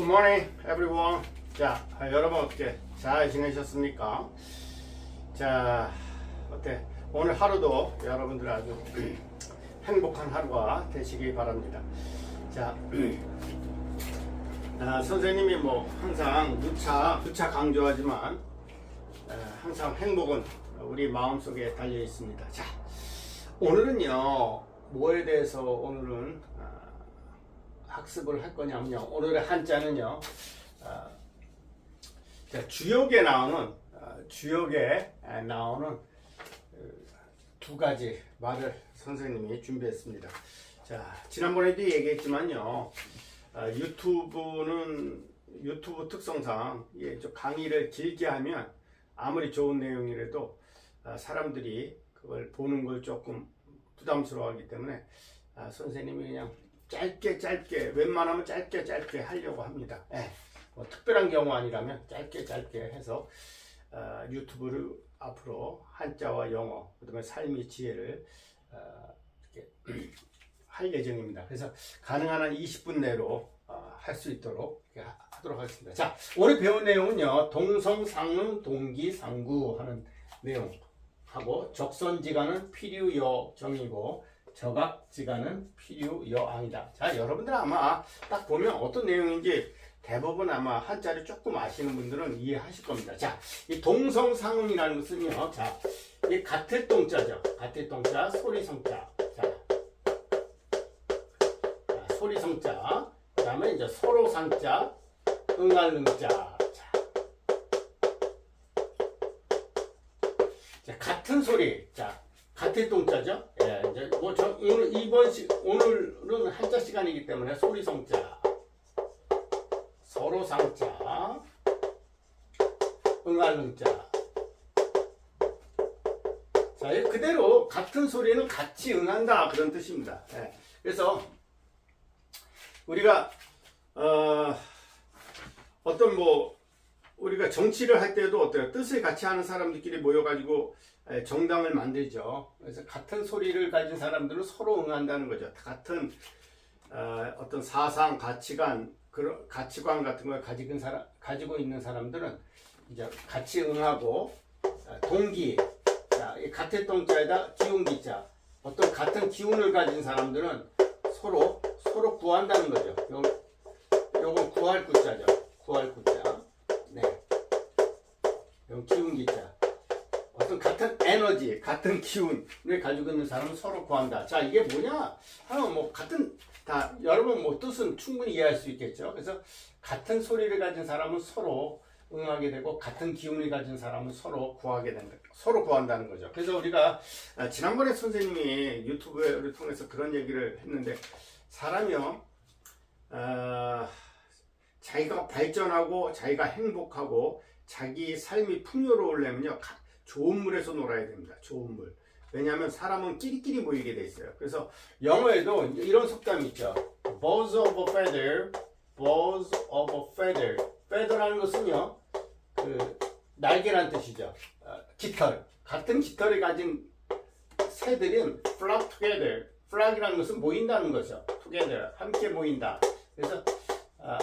Morning, everyone. 자, 아, 여러분 어떻게 잘 지내셨습니까? 자, 어때? 오늘 하루도 여러분들 아주 행복한 하루가 되시기 바랍니다. 자, 아, 선생님이 뭐 항상 누차 누차 강조하지만 에, 항상 행복은 우리 마음 속에 달려 있습니다. 자, 오늘은요 뭐에 대해서 오늘은 아, 학습을 할 거냐면요. 오늘의 한자는요. 아, 자, 주역에 나오는 아, 주역에 아, 나오는 그, 두 가지 말을 선생님이 준비했습니다. 자, 지난번에도 얘기했지만요. 아, 유튜브는 유튜브 특성상 예, 좀 강의를 길게 하면 아무리 좋은 내용이라도 아, 사람들이 그걸 보는 걸 조금 부담스러워하기 때문에 아, 선생님이 그냥 짧게 짧게 웬만하면 짧게 짧게 하려고 합니다. 예, 뭐 특별한 경우 아니라면 짧게 짧게 해서 아, 유튜브를 앞으로 한자와 영어 그다음에 삶의 지혜를 아, 이렇게 할 예정입니다. 그래서 가능한 한 20분 내로 할수 있도록 하도록 하겠습니다. 자, 오늘 배운 내용은요. 동성상응 동기상구 하는 내용 하고 적선지간은 필요여정이고 저각지간은 필요여앙이다. 자, 여러분들 아마 딱 보면 어떤 내용인지 대부분 아마 한자를 조금 아시는 분들은 이해하실 겁니다. 자, 이 동성상응이라는 것은요. 자, 이 같을 동자죠. 같을 동자, 소리성자. 자, 자, 소리성자. 그 다음에 이제 서로상자, 응알능자. 자. 자, 같은 소리. 자, 같은 동자죠? 예, 이제 뭐 저 오늘 이번 시 오늘은 한자 시간이기 때문에 소리 성자, 서로 상자, 응알능자. 자, 이 그대로 같은 소리는 같이 응한다 그런 뜻입니다. 예, 그래서 우리가 어, 어떤 뭐 우리가 정치를 할 때도 어때요? 뜻을 같이 하는 사람들끼리 모여가지고 에, 정당을 만들죠. 그래서 같은 소리를 가진 사람들은 서로 응한다는 거죠. 같은 어, 어떤 사상, 가치관, 가치관 같은 걸 가지고, 사람, 가지고 있는 사람들은 이제 같이 응하고 어, 동기, 같은 동자에다 기운기자, 어떤 같은 기운을 가진 사람들은 서로 서로 구한다는 거죠. 요, 요건 구할 구자죠. 구할 구자. 네. 요 기운 기자. 어떤 같은 에너지, 같은 기운을 가지고 있는 사람은 서로 구한다. 자, 이게 뭐냐? 하면 뭐 같은 다 여러분 뭐 뜻은 충분히 이해할 수 있겠죠. 그래서 같은 소리를 가진 사람은 서로 응하게 되고 같은 기운을 가진 사람은 서로 구하게 된다. 서로 구한다는 거죠. 그래서 우리가 아, 지난번에 선생님이 유튜브를 통해서 그런 얘기를 했는데 사람이요, 아, 자기가 발전하고 자기가 행복하고 자기 삶이 풍요로우려면요 가- 좋은 물에서 놀아야 됩니다. 좋은 물. 왜냐하면 사람은 끼리끼리 모이게 돼 있어요. 그래서 영어에도 이런 속담이 있죠. Birds of a feather, birds of a feather. feather라는 것은요, 그 날개란 뜻이죠. 어, 깃털. 같은 깃털을 가진 새들은 flock together. flock이라는 것은 모인다는 거죠. together. 함께 모인다. 그래서 아,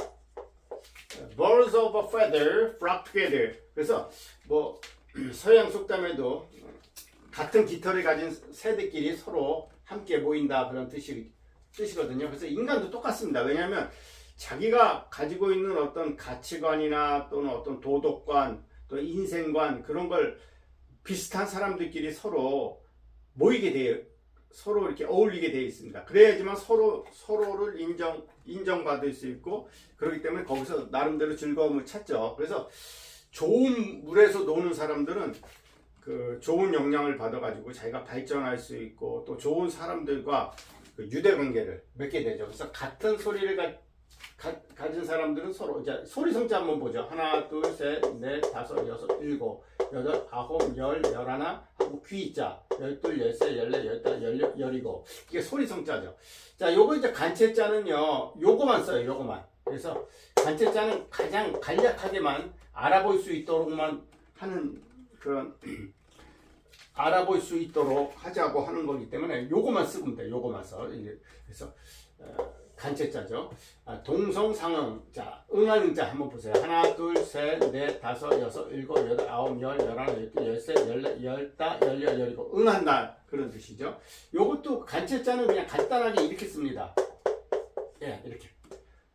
birds of a feather flock together. 그래서 뭐 서양 속담에도 같은 깃털을 가진 새들끼리 서로 함께 모인다 그런 뜻이 뜻이거든요. 그래서 인간도 똑같습니다. 왜냐하면 자기가 가지고 있는 어떤 가치관이나 또는 어떤 도덕관, 또 인생관 그런 걸 비슷한 사람들끼리 서로 모이게 돼요. 서로 이렇게 어울리게 되어 있습니다. 그래야지만 서로 서로를 인정 인정받을 수 있고 그렇기 때문에 거기서 나름대로 즐거움을 찾죠. 그래서 좋은 물에서 노는 사람들은 그 좋은 영향을 받아가지고 자기가 발전할 수 있고 또 좋은 사람들과 그 유대 관계를 맺게 되죠. 그래서 같은 소리를 가, 가, 진 사람들은 서로 이제 소리 성자 한번 보죠. 하나, 둘, 셋, 넷, 다섯, 여섯, 일곱, 여덟, 아홉, 열, 열하나 하고 귀자, 열둘, 열세, 열네, 열다, 열여, 열이고 이게 소리 성자죠. 자, 요거 이제 간체자는요, 요거만 써요. 요거만. 그래서 간체자는 가장 간략하게만 알아볼 수 있도록만 하는 그런 알아볼 수 있도록 하자고 하는 거기 때문에 요거만 쓰면 돼. 요거만 써. 그래서 어, 간체자죠. 아, 동성상응. 자, 응하는 자 한번 보세요. 하나, 둘, 셋, 넷, 다섯, 여섯, 일곱, 여덟, 아홉, 열, 열하나, 열둘, 열셋, 열넷, 열다, 열여, 열이고 응한다 그런 뜻이죠. 요것도 간체자는 그냥 간단하게 이렇게 씁니다. 예, 이렇게.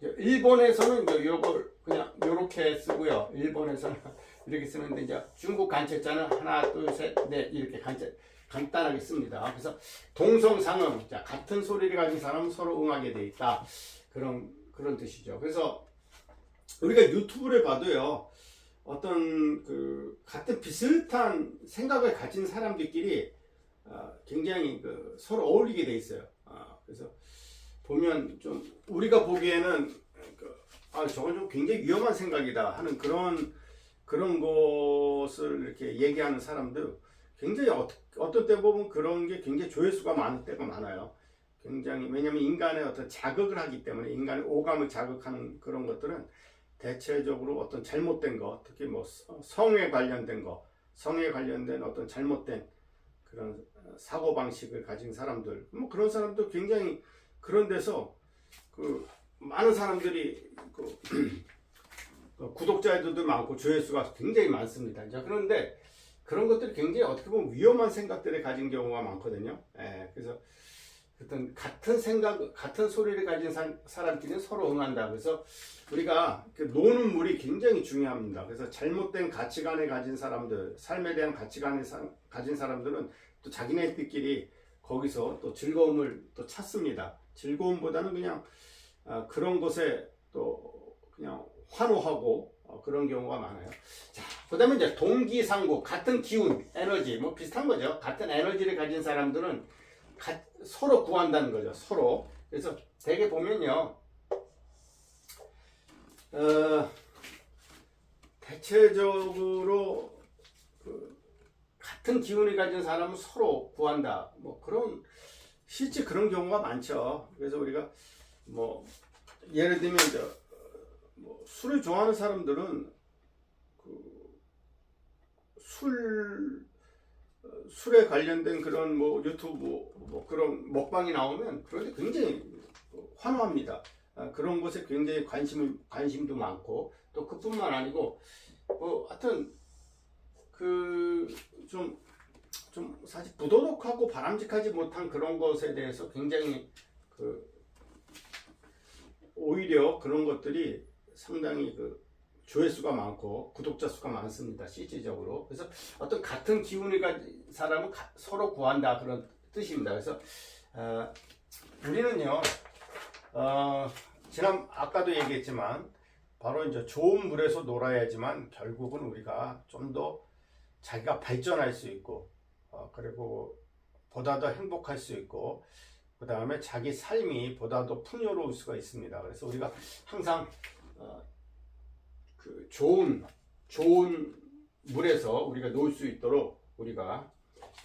일본에서는 요걸 그냥 요렇게 쓰고요. 일본에서는 이렇게 쓰는데 이제 중국 간체자는 하나, 둘, 셋, 넷 이렇게 간체 간단하게 씁니다. 그래서 동성상응, 자 같은 소리를 가진 사람은 서로 응하게 돼 있다. 그런 그런 뜻이죠. 그래서 우리가 유튜브를 봐도요. 어떤 그 같은 비슷한 생각을 가진 사람들끼리 어, 굉장히 그 서로 어울리게 돼 있어요. 아, 그래서 보면 좀 우리가 보기에는 그, 아 저건 좀 굉장히 위험한 생각이다 하는 그런 그런 것을 이렇게 얘기하는 사람들 굉장히 어, 어떤 때 보면 그런 게 굉장히 조회수가 많을 때가 많아요. 굉장히 왜냐하면 인간의 어떤 자극을 하기 때문에 인간의 오감을 자극하는 그런 것들은 대체적으로 어떤 잘못된 거, 특히 뭐 성- 성에 관련된 거, 성에 관련된 어떤 잘못된 그런 사고 방식을 가진 사람들, 뭐 그런 사람도 굉장히 그런 데서 그 많은 사람들이 그 그 구독자들도 많고 조회수가 굉장히 많습니다. 이제 그런데 그런 것들이 굉장히 어떻게 보면 위험한 생각들을 가진 경우가 많거든요. 예, 그래서 어떤 같은 생각, 같은 소리를 가진 사, 사람끼리는 서로 응한다. 그래서 우리가 그 노는 물이 굉장히 중요합니다. 그래서 잘못된 가치관을 가진 사람들, 삶에 대한 가치관을 사- 가진 사람들은 또 자기네들끼리 거기서 또 즐거움을 또 찾습니다. 즐거움보다는 그냥 아, 그런 것에 또 그냥 환호하고 어, 그런 경우가 많아요. 자, 그 다음에 이제 동기상국 같은 기운, 에너지 뭐 비슷한 거죠. 같은 에너지를 가진 사람들은 가- 서로 구한다는 거죠. 서로. 그래서 대개 보면요. 어, 대체적으로 그 같은 기운을 가진 사람은 서로 구한다. 뭐 그런 실제 그런 경우가 많죠. 그래서 우리가 뭐 예를 들면 뭐 술을 좋아하는 사람들은 그 술 술에 관련된 그런 뭐 유튜브 뭐 그런 먹방이 나오면 그런데 굉장히 환호합니다. 아, 그런 것에 굉장히 관심을 관심도 많고 또 그뿐만 아니고 뭐 하여튼 그좀좀 사실 부도덕하고 바람직하지 못한 그런 것에 대해서 굉장히 그 오히려 그런 것들이 상당히 그 조회수가 많고 구독자 수가 많습니다. 실질적으로. 그래서 어떤 같은 기운을 가진 사람은 가- 서로 구한다 그런 뜻입니다. 그래서 어, 우리는요, 어, 지난 아까도 얘기했지만 바로 이제 좋은 물에서 놀아야지만 결국은 우리가 좀 더 자기가 발전할 수 있고 어, 그리고 보다 더 행복할 수 있고 그 다음에 자기 삶이 보다 더 풍요로울 수가 있습니다. 그래서 우리가 항상 어, 그 좋은 좋은 물에서 우리가 놀수 있도록 우리가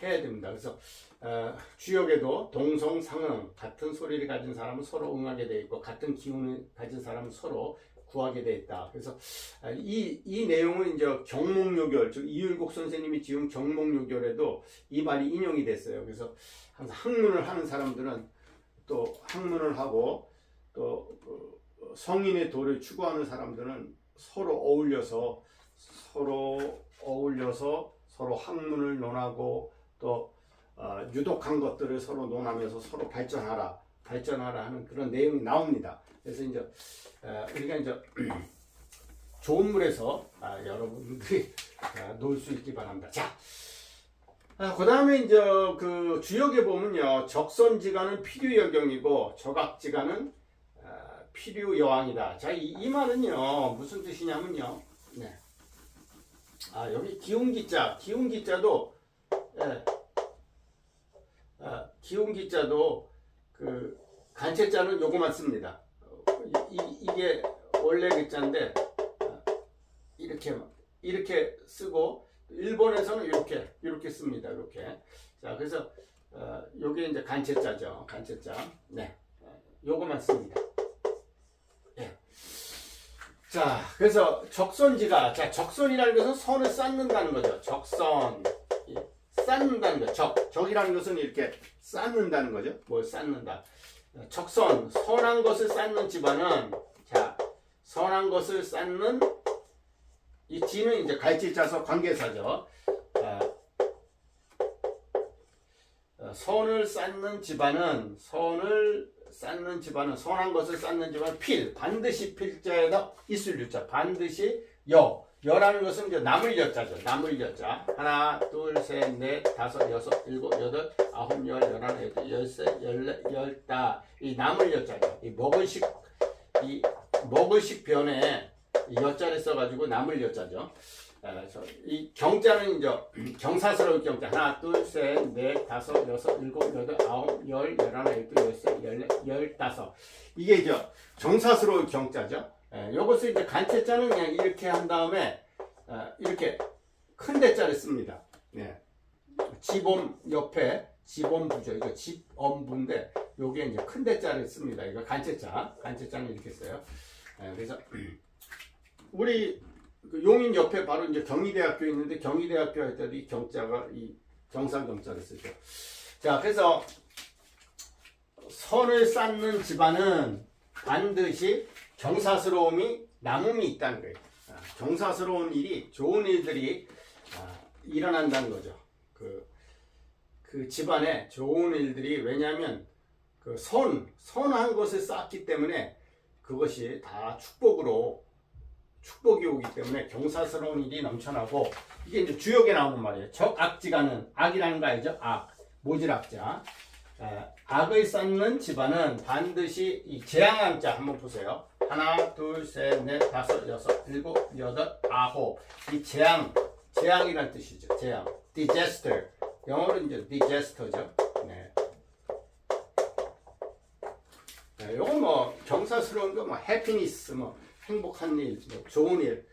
해야 됩니다. 그래서 어, 주역에도 동성 상응 같은 소리를 가진 사람은 서로 응하게 돼 있고 같은 기운을 가진 사람은 서로 구하게 돼 있다. 그래서 아, 이, 이 내용은 이제 경목요결, 즉 이율곡 선생님이 지은 경목요결에도 이 말이 인용이 됐어요. 그래서 항상 학문을 하는 사람들은 또 학문을 하고 또 그, 성인의 도를 추구하는 사람들은 서로 어울려서 서로 어울려서 서로 학문을 논하고 또 어, 유독한 것들을 서로 논하면서 서로 발전하라 발전하라 하는 그런 내용이 나옵니다. 그래서 이제 어, 우리가 이제 좋은 물에서 아, 여러분들이 놀수 있기 바랍니다. 자, 아, 그 다음에 이제 그 주역에 보면요. 적선지간은 필요여경이고 적악지간은 아, 필요여왕이다. 자, 이, 이 말은요. 무슨 뜻이냐면요. 네. 아, 여기 기운기자, 기운기자도, 예. 아, 기운기자도 그 간체자는 요거만 씁니다. 어, 이, 이, 이게 원래 글자인데, 아, 이렇게, 이렇게 쓰고, 일본에서는 이렇게 이렇게 씁니다. 이렇게. 자, 그래서 어, 요게 이제 간체자죠. 간체자. 네. 어, 요거만 씁니다. 예. 자, 그래서 적선지가 자, 적선이라는 것은 선을 쌓는다는 거죠. 적선. 예. 쌓는다는 거. 적. 적이라는 것은 이렇게 쌓는다는 거죠. 뭘 쌓는다. 적선 선한 것을 쌓는 집안은 자 선한 것을 쌓는 이 지는 이제 갈치 짜서 관계사죠. 자, 어, 선을 쌓는 집안은 선을 쌓는 집안은 선한 것을 쌓는 집안은 필 반드시 필자에다 있을 유자 반드시 여. 여라는 것은 이제 남을 여자죠. 남을 여자. 하나 둘 셋 넷 다섯 여섯 일곱 여덟 아홉 열 열하나 열둘 열세 열네 열다. 이 남을 여자죠. 이 먹을식 이 먹을식 변에 이 여자를 써가지고 남을 여자죠 아, 그래서 이 경자는 이제 경사스러운 경자 하나 둘셋넷 다섯 여섯 일곱 여덟 아홉 열 열하나 열둘 열세 열네 열다섯 이게 이제 정사스러운 경자죠. 예, 요것을 이제 간체자는 그냥 이렇게 한 다음에 아, 이렇게 큰 대자를 씁니다. 예. 지범 옆에 지범부죠. 이거 집엄부인데 요게 이제 큰 대자를 씁니다. 이거 간체자 간체자는 이렇게 써요. 예, 그래서 우리 그 용인 옆에 바로 이제 경희대학교 있는데 경희대학교 할 때도 이 경자가 이 경상경자를 쓰죠. 자, 그래서 선을 쌓는 집안은 반드시 경사스러움이 남음이 있다는 거예요. 아, 경사스러운 일이 좋은 일들이 아, 일어난다는 거죠. 그, 그 집안에 좋은 일들이 왜냐하면 그 선, 선한 것을 쌓기 때문에 그것이 다 축복으로 축복이 오기 때문에 경사스러운 일이 넘쳐나고 이게 이제 주역에 나오는 말이에요. 적악지가는 악이라는 거 알죠? 악, 모질악자. 아, 악을 쌓는 집안은 반드시 이 재앙함자 한번 보세요. 하나, 둘, 셋, 넷, 다섯, 여섯, 일곱, 여덟, 아홉. 이 재앙, 재앙이란 뜻이죠. 재앙. disaster. 영어로 이제 disaster죠. 네. 네, 요건 뭐 경사스러운 거 뭐 happiness 뭐 행복한 일, 뭐 좋은 일,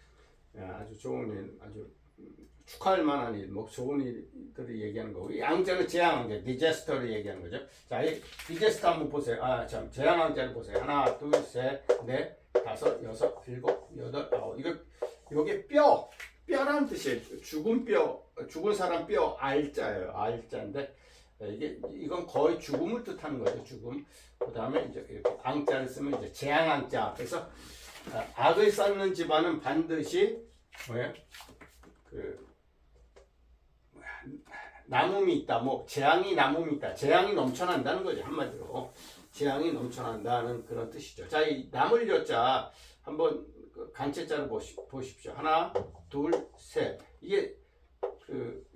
예, 아주 좋은 일, 아주 음, 축하할 만한 일, 뭐 좋은 일들을 얘기하는 거고, 이 양자는 재앙왕자, 디제스터를 얘기하는 거죠. 자, 이 디제스터 한번 보세요. 아, 참, 재앙왕자를 보세요. 하나, 둘, 셋, 넷, 다섯, 여섯, 일곱, 여덟, 아홉. 이거, 요게 뼈, 뼈라는 뜻이에요. 죽은 뼈, 죽은 사람 뼈, 알자예요. 알자인데, 예, 이게, 이건 거의 죽음을 뜻하는 거죠. 죽음. 그 다음에 이제 이렇게 앙자를 쓰면 이제 재앙왕자. 그래서, 아, 악을 쌓는 집안은 반드시 뭐야? 그 뭐야, 남음이 있다. 뭐 재앙이 남음이 있다. 재앙이 넘쳐난다는 거죠. 한마디로 재앙이 넘쳐난다는 그런 뜻이죠. 자, 이 남을 여자 한번 그 간체자를 보시, 보십시오. 하나, 둘, 셋. 이게 그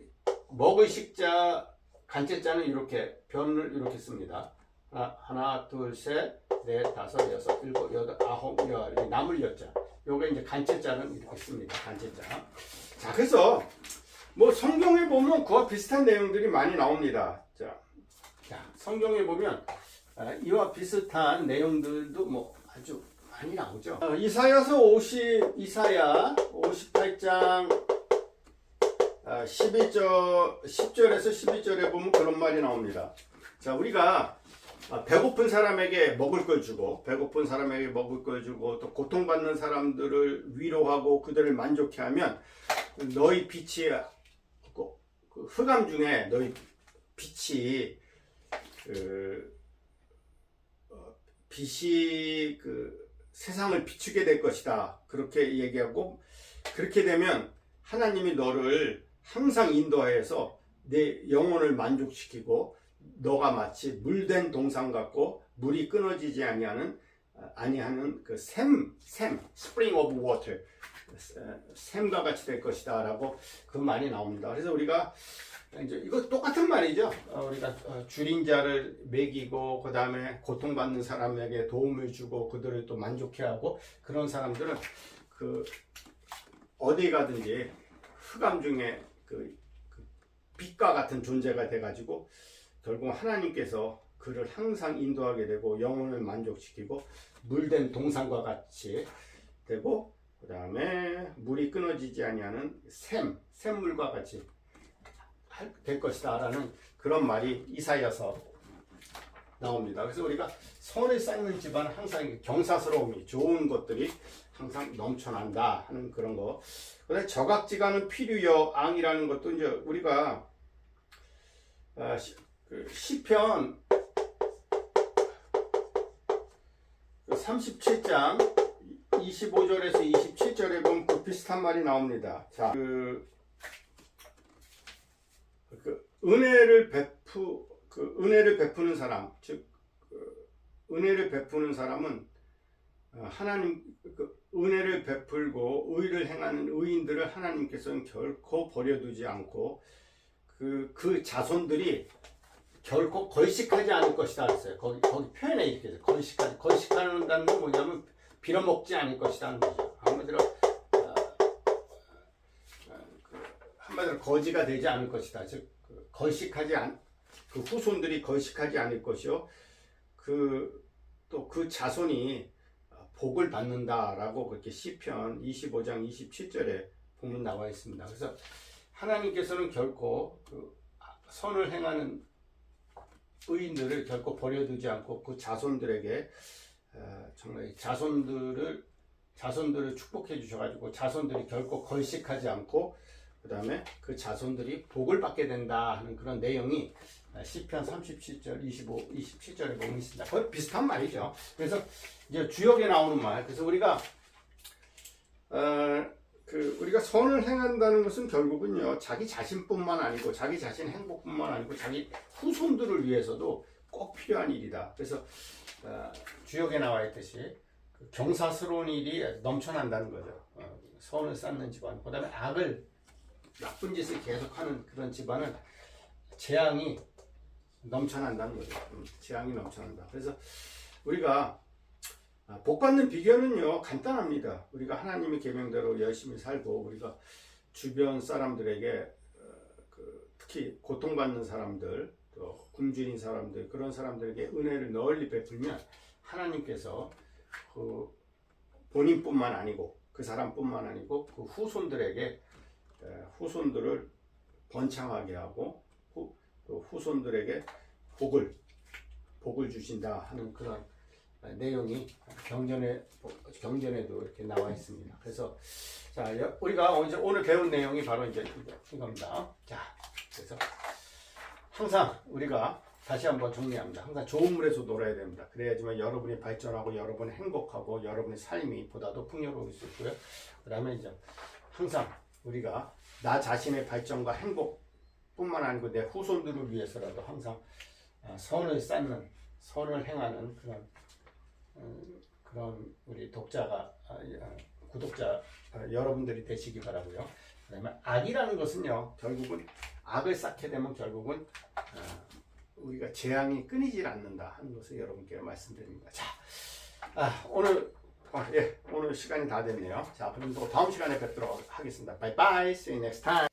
먹을 식자 간체자는 이렇게 변을 이렇게 씁니다. 하나, 하나, 둘, 셋, 넷, 다섯, 여섯, 일곱, 여덟, 아홉, 열. 이 남을 여자. 요게 이제 간체자는 이렇게 씁니다. 간체자. 자, 그래서 뭐 성경에 보면 그와 비슷한 내용들이 많이 나옵니다. 자, 자 성경에 보면 아, 이와 비슷한 내용들도 뭐 아주 많이 나오죠. 어, 이사야서 50, 이사야 58장 12절, 10절에서 12절에 보면 그런 말이 나옵니다. 자, 우리가 아, 배고픈 사람에게 먹을 걸 주고 배고픈 사람에게 먹을 걸 주고 또 고통받는 사람들을 위로하고 그들을 만족해 하면 너희 빛이 그- 그 흑암 중에 너희 빛이 그 어, 빛이 그 세상을 비추게 될 것이다. 그렇게 얘기하고 그렇게 되면 하나님이 너를 항상 인도하여서 내 영혼을 만족시키고 너가 마치 물된 동상 같고 물이 끊어지지 아니하는 아, 아니하는 그 샘, 샘, spring of water, 어, 샘과 같이 될 것이다 라고 그 말이 나옵니다. 그래서 우리가 이제 이거 똑같은 말이죠. 어, 우리가 어, 줄인 자를 먹이고 그 다음에 고통받는 사람에게 도움을 주고 그들을 또 만족해하고 그런 사람들은 그 어디 가든지 흑암 중에 그, 그 빛과 같은 존재가 돼가지고 결국 하나님께서 그를 항상 인도하게 되고 영혼을 만족시키고 물된 동상과 같이 되고 그 다음에 물이 끊어지지 아니하는 샘, 샘물과 같이 할- 될 것이다 라는 그런 말이 이사야서 나옵니다. 그래서 우리가 선을 쌓는 집안은 항상 경사스러움이 좋은 것들이 항상 넘쳐난다 하는 그런 거. 그다음에 저각지가는 필유여 앙이라는 것도 이제 우리가 아, 시, 그 시편 37장 25절에서 27절에 보면 그 비슷한 말이 나옵니다. 자, 그, 그 은혜를 베푸 그 은혜를 베푸는 사람, 즉 그 은혜를 베푸는 사람은 어, 하나님 그 은혜를 베풀고 의를 행하는 의인들을 하나님께서는 결코 버려두지 않고 그, 그 자손들이 결코 걸식하지 않을 것이다 했어요. 거기, 거기 표현에 이렇게 해서 걸식하지, 걸식한다는 건 뭐냐면 빌어먹지 않을 것이라는 거죠. 한마디로, 어, 어, 그, 한마디로 거지가 되지 않을 것이다. 즉, 그 걸식하지 않, 그 후손들이 걸식하지 않을 것이요. 그, 또 그 자손이 복을 받는다라고 그렇게 시편 25장 27절에 보면 나와 있습니다. 그래서 하나님께서는 결코 그 선을 행하는 의인들을 결코 버려두지 않고 그 자손들에게 어, 정말 이 자손들을 자손들을 축복해 주셔가지고 자손들이 결코 걸식하지 않고 그 다음에 그 자손들이 복을 받게 된다 하는 그런 내용이 어, 시편 37절 25 27절에 보면 있습니다. 거의 비슷한 말이죠. 그래서 이제 주역에 나오는 말. 그래서 우리가 어, 그 우리가 선을 행한다는 것은 결국은요 자기 자신뿐만 아니고 자기 자신 행복뿐만 아니고 자기 후손들을 위해서도 꼭 필요한 일이다. 그래서 어, 주역에 나와 있듯이 그 경사스러운 일이 넘쳐난다는 거죠. 어, 선을 쌓는 집안, 그다음에 악을 나쁜 짓을 계속하는 그런 집안은 재앙이 넘쳐난다는 거죠. 음, 재앙이 넘쳐난다. 그래서 우리가 아, 복 받는 비결은요 간단합니다. 우리가 하나님의 계명대로 열심히 살고 우리가 주변 사람들에게 어, 그 특히 고통받는 사람들 또 굶주린 사람들 그런 사람들에게 은혜를 널리 베풀면 하나님께서 그 본인뿐만 아니고 그 사람뿐만 아니고 그 후손들에게 에, 후손들을 번창하게 하고 후, 또 후손들에게 복을 복을 주신다 하는 그런 내용이 경전에 경전에도 이렇게 나와 있습니다. 그래서 자 여- 우리가 이제 오늘 배운 내용이 바로 이제 이겁니다. 자 그래서 항상 우리가 다시 한번 정리합니다. 항상 좋은 물에서 놀아야 됩니다. 그래야지만 여러분이 발전하고 여러분이 행복하고 여러분의 삶이 보다도 풍요로울 수 있고요. 그 다음에 이제 항상 우리가 나 자신의 발전과 행복뿐만 아니고 내 후손들을 위해서라도 항상 어, 선을 쌓는 선을 행하는 그런 음, 그런 우리 독자가 아, 아, 구독자 아, 여러분들이 되시기 바라고요. 그다음에 악이라는 것은요 결국은 악을 쌓게 되면 결국은 아, 우리가 재앙이 끊이질 않는다 하는 것을 여러분께 말씀드립니다. 자, 아, 오늘 어, 예 오늘 시간이 다 됐네요. 자 그럼 또 다음 시간에 뵙도록 하겠습니다. 바이바이. See you next time.